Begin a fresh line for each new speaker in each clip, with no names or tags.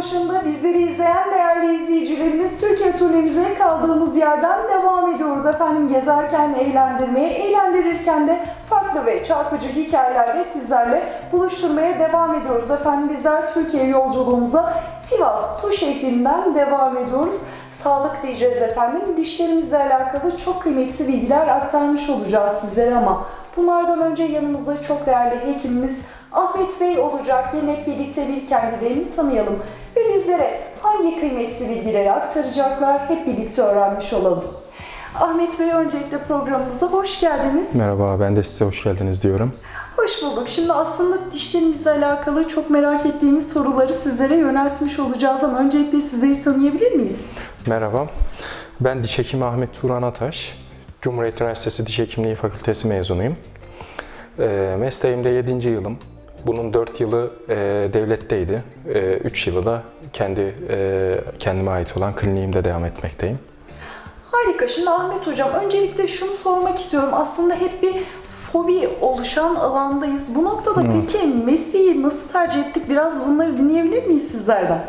başında bizleri izleyen değerli izleyicilerimiz Türkiye turnemize kaldığımız yerden devam ediyoruz efendim. Gezerken eğlendirmeye, eğlendirirken de farklı ve çarpıcı hikayelerle sizlerle buluşturmaya devam ediyoruz efendim. Bizler Türkiye yolculuğumuza Sivas Tu şehrinden devam ediyoruz. Sağlık diyeceğiz efendim. Dişlerimizle alakalı çok kıymetli bilgiler aktarmış olacağız sizlere ama bunlardan önce yanımızda çok değerli hekimimiz Ahmet Bey olacak. Yine birlikte bir kendilerini tanıyalım bizlere hangi kıymetli bilgileri aktaracaklar hep birlikte öğrenmiş olalım. Ahmet Bey öncelikle programımıza hoş geldiniz.
Merhaba, ben de size hoş geldiniz diyorum.
Hoş bulduk. Şimdi aslında dişlerimizle alakalı çok merak ettiğimiz soruları sizlere yöneltmiş olacağız ama öncelikle sizleri tanıyabilir miyiz?
Merhaba, ben diş hekimi Ahmet Turan Ataş. Cumhuriyet Üniversitesi Diş Hekimliği Fakültesi mezunuyum. E, mesleğimde 7. yılım. Bunun 4 yılı e, devletteydi. 3 yılı da kendi e, kendime ait olan kliniğimde devam etmekteyim.
Harika. Şimdi Ahmet Hocam öncelikle şunu sormak istiyorum. Aslında hep bir fobi oluşan alandayız. Bu noktada peki mesleği nasıl tercih ettik? Biraz bunları dinleyebilir miyiz sizlerden?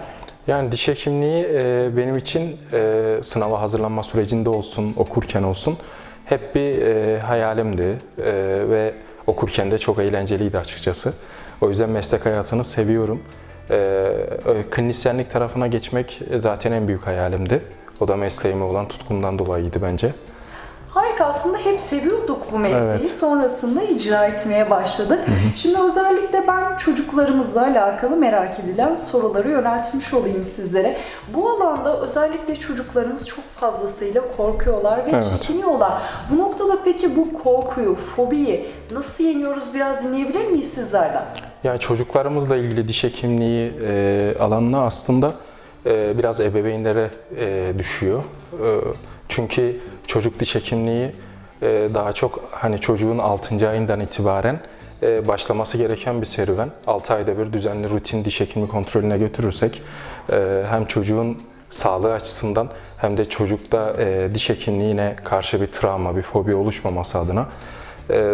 Yani diş hekimliği e, benim için e, sınava hazırlanma sürecinde olsun, okurken olsun hep bir e, hayalimdi E, ve okurken de çok eğlenceliydi açıkçası. O yüzden meslek hayatını seviyorum. E, ö- klinisyenlik tarafına geçmek zaten en büyük hayalimdi. O da mesleğime olan tutkumdan dolayıydı bence.
Harika aslında hep seviyorduk bu mesleği.
Evet.
Sonrasında icra etmeye başladık. Şimdi özellikle ben çocuklarımızla alakalı merak edilen soruları yöneltmiş olayım sizlere. Bu alanda özellikle çocuklarımız çok fazlasıyla korkuyorlar ve
Evet.
çekiniyorlar. Bu noktada peki bu korkuyu, fobiyi nasıl yeniyoruz biraz dinleyebilir miyiz sizlerden?
Yani çocuklarımızla ilgili diş hekimliği e, alanına aslında e, biraz ebeveynlere e, düşüyor. E, çünkü çocuk diş hekimliği e, daha çok hani çocuğun 6. ayından itibaren e, başlaması gereken bir serüven. 6 ayda bir düzenli rutin diş hekimi kontrolüne götürürsek e, hem çocuğun sağlığı açısından hem de çocukta diş hekimliğine karşı bir travma, bir fobi oluşmaması adına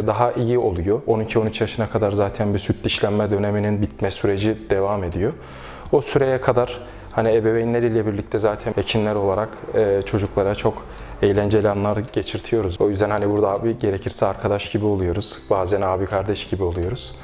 daha iyi oluyor. 12-13 yaşına kadar zaten bir süt dişlenme döneminin bitme süreci devam ediyor. O süreye kadar hani ebeveynleriyle birlikte zaten hekimler olarak e, çocuklara çok eğlenceli anlar geçirtiyoruz. O yüzden hani burada abi gerekirse arkadaş gibi oluyoruz. Bazen abi kardeş gibi oluyoruz.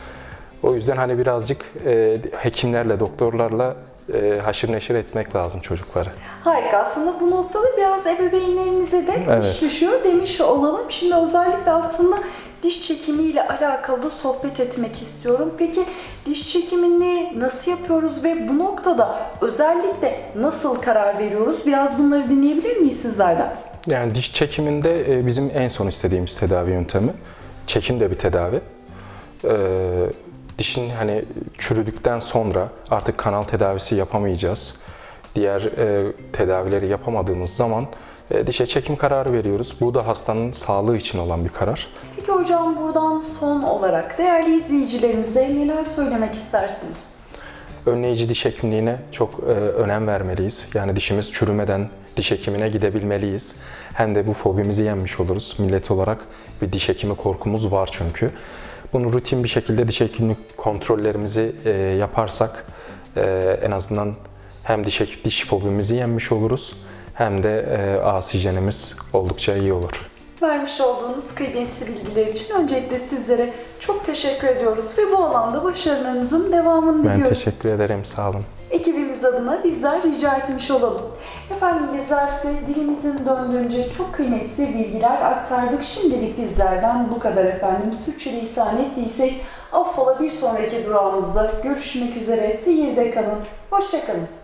O yüzden hani birazcık e, hekimlerle, doktorlarla e, haşır neşir etmek lazım çocukları.
Harika. Aslında bu noktada biraz ebeveynlerimize de
Evet.
iş düşüyor demiş olalım. Şimdi özellikle aslında diş çekimiyle alakalı da sohbet etmek istiyorum. Peki diş çekimini nasıl yapıyoruz ve bu noktada özellikle nasıl karar veriyoruz? Biraz bunları dinleyebilir miyiz sizlerden?
Yani diş çekiminde e, bizim en son istediğimiz tedavi yöntemi. Çekim de bir tedavi. Ee, dişin hani çürüdükten sonra artık kanal tedavisi yapamayacağız. Diğer e, tedavileri yapamadığımız zaman dişe çekim kararı veriyoruz. Bu da hastanın sağlığı için olan bir karar.
Peki hocam buradan son olarak değerli izleyicilerimize neler söylemek istersiniz?
önleyici diş hekimliğine çok e, önem vermeliyiz. Yani dişimiz çürümeden diş hekimine gidebilmeliyiz. Hem de bu fobimizi yenmiş oluruz. Millet olarak bir diş hekimi korkumuz var çünkü. Bunu rutin bir şekilde diş hekimlik kontrollerimizi e, yaparsak e, en azından hem diş, diş fobimizi yenmiş oluruz hem de e, ağız hijyenimiz oldukça iyi olur.
Vermiş olduğunuz kıymetli bilgiler için öncelikle sizlere çok teşekkür ediyoruz ve bu alanda başarılarınızın devamını
Ben
diliyoruz.
teşekkür ederim. Sağ olun.
Ekibimiz adına bizler rica etmiş olalım. Efendim bizler size dilimizin döndüğünce çok kıymetli bilgiler aktardık. Şimdilik bizlerden bu kadar efendim. Sürçülisan ettiysek affola bir sonraki durağımızda görüşmek üzere. Seyirde kalın. Hoşçakalın.